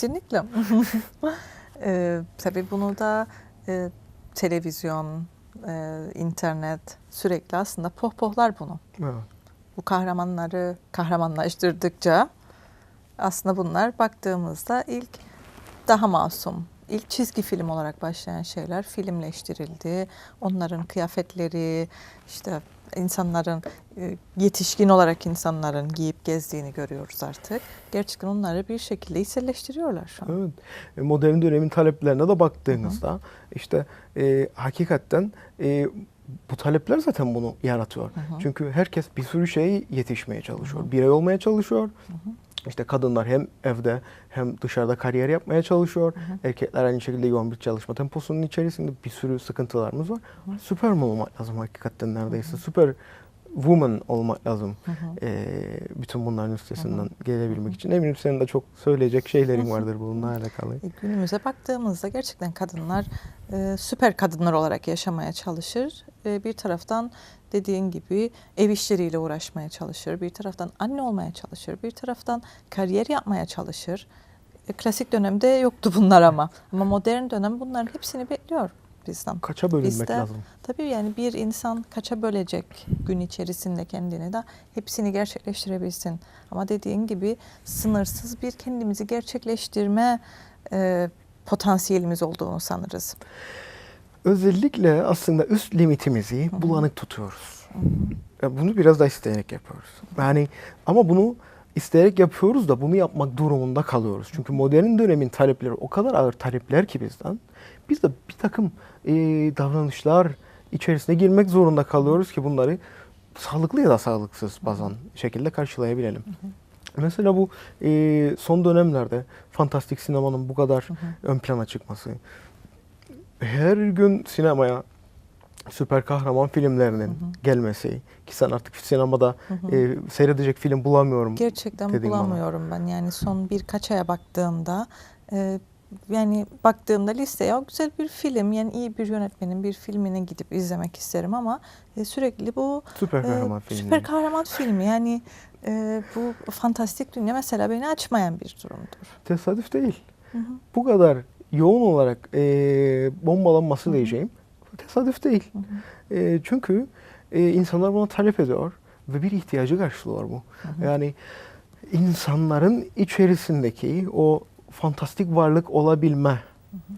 Kesinlikle. e, tabii bunu da e, televizyon, e, internet sürekli aslında pohpohlar bunu. Evet. Bu kahramanları kahramanlaştırdıkça aslında bunlar baktığımızda ilk daha masum, ilk çizgi film olarak başlayan şeyler filmleştirildi. Onların kıyafetleri, işte insanların e, yetişkin olarak insanların giyip gezdiğini görüyoruz artık. Gerçekten onları bir şekilde içselleştiriyorlar şu an. Evet. E, Modern dönemin taleplerine de baktığınızda işte e, hakikaten e, bu talepler zaten bunu yaratıyor. Hı hı. Çünkü herkes bir sürü şey yetişmeye çalışıyor. Birey olmaya çalışıyor. İşte kadınlar hem evde hem dışarıda kariyer yapmaya çalışıyor. Erkekler aynı şekilde yoğun bir çalışma temposunun içerisinde bir sürü sıkıntılarımız var. Süperman olmak lazım hakikaten neredeyse. Süper woman olmak lazım. Ee, bütün bunların üstesinden gelebilmek için. Eminim senin de çok söyleyecek şeylerin vardır bununla alakalı. E, Günümüze baktığımızda gerçekten kadınlar e, süper kadınlar olarak yaşamaya çalışır. E, bir taraftan dediğin gibi ev işleriyle uğraşmaya çalışır. Bir taraftan anne olmaya çalışır. Bir taraftan kariyer yapmaya çalışır. E, klasik dönemde yoktu bunlar ama. Ama modern dönem bunların hepsini bekliyor bizden. Kaça bölünmek Bizde- lazım? Tabii yani bir insan kaça bölecek gün içerisinde kendini de hepsini gerçekleştirebilsin. Ama dediğin gibi sınırsız bir kendimizi gerçekleştirme e, potansiyelimiz olduğunu sanırız. Özellikle aslında üst limitimizi bulanık tutuyoruz. Bunu biraz da isteyerek yapıyoruz. Yani ama bunu isteyerek yapıyoruz da bunu yapmak durumunda kalıyoruz. Çünkü modern dönemin talepleri o kadar ağır talepler ki bizden. Biz de bir takım e, davranışlar içerisine girmek zorunda kalıyoruz ki bunları sağlıklı ya da sağlıksız bazen şekilde karşılayabilelim. Mesela bu e, son dönemlerde fantastik sinemanın bu kadar ön plana çıkması, her gün sinemaya süper kahraman filmlerinin gelmesi ki sen artık sinemada e, seyredecek film bulamıyorum. Gerçekten dedin bana. bulamıyorum ben. Yani son birkaç aya baktığımda e, yani baktığımda listeye o güzel bir film yani iyi bir yönetmenin bir filmini gidip izlemek isterim ama e, sürekli bu Süper Ee, kahraman filmi. Süper kahraman filmi yani e, bu fantastik dünya mesela beni açmayan bir durumdur. Tesadüf değil. Hı hı. Bu kadar yoğun olarak e, bombalanması diyeceğim. Tesadüf değil. E, çünkü e, insanlar buna talep ediyor ve bir ihtiyacı karşılıyor bu. Yani insanların içerisindeki o fantastik varlık olabilme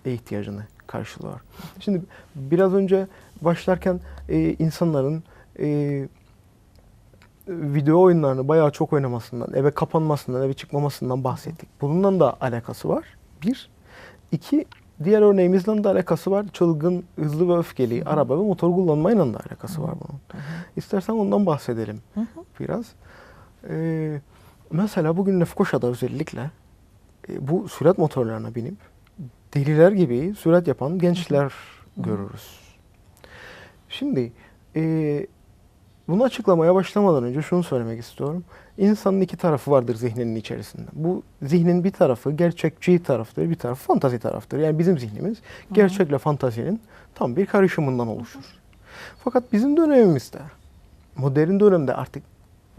ihtiyacını karşılıyor. Şimdi biraz önce başlarken e, insanların e, video oyunlarını bayağı çok oynamasından, eve kapanmasından, eve çıkmamasından bahsettik. Bununla da alakası var. Bir. iki diğer örneğimizden de alakası var. Çılgın, hızlı ve öfkeli araba ve motor kullanmayla da alakası var bunun. İstersen ondan bahsedelim Hı hı. biraz. Ee, mesela bugün Lefkoşa'da özellikle e, bu sürat motorlarına binip deliler gibi sürat yapan gençler görürüz. Şimdi e, bunu açıklamaya başlamadan önce şunu söylemek istiyorum. İnsanın iki tarafı vardır zihninin içerisinde. Bu zihnin bir tarafı gerçekçi taraftır, bir tarafı fantazi taraftır. Yani bizim zihnimiz gerçekle fantazinin tam bir karışımından oluşur. Fakat bizim dönemimizde, modern dönemde artık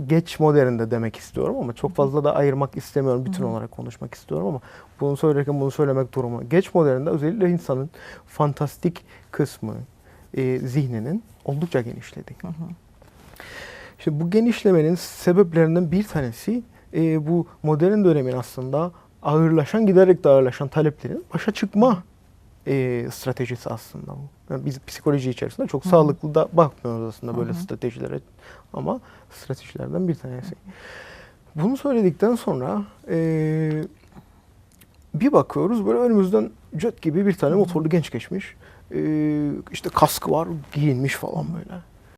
geç modernde demek istiyorum ama çok fazla da ayırmak istemiyorum. Bütün olarak konuşmak istiyorum ama bunu söylerken bunu söylemek durumu. Geç modernde özellikle insanın fantastik kısmı e, zihninin oldukça genişledi. Şimdi bu genişlemenin sebeplerinden bir tanesi e, bu modern dönemin aslında ağırlaşan, giderek de ağırlaşan taleplerin başa çıkma e, stratejisi aslında bu. Yani biz psikoloji içerisinde çok sağlıklı da bakmıyoruz aslında böyle stratejilere ama stratejilerden bir tanesi. Bunu söyledikten sonra e, bir bakıyoruz böyle önümüzden jet gibi bir tane motorlu genç geçmiş. E, işte kaskı var, giyinmiş falan böyle.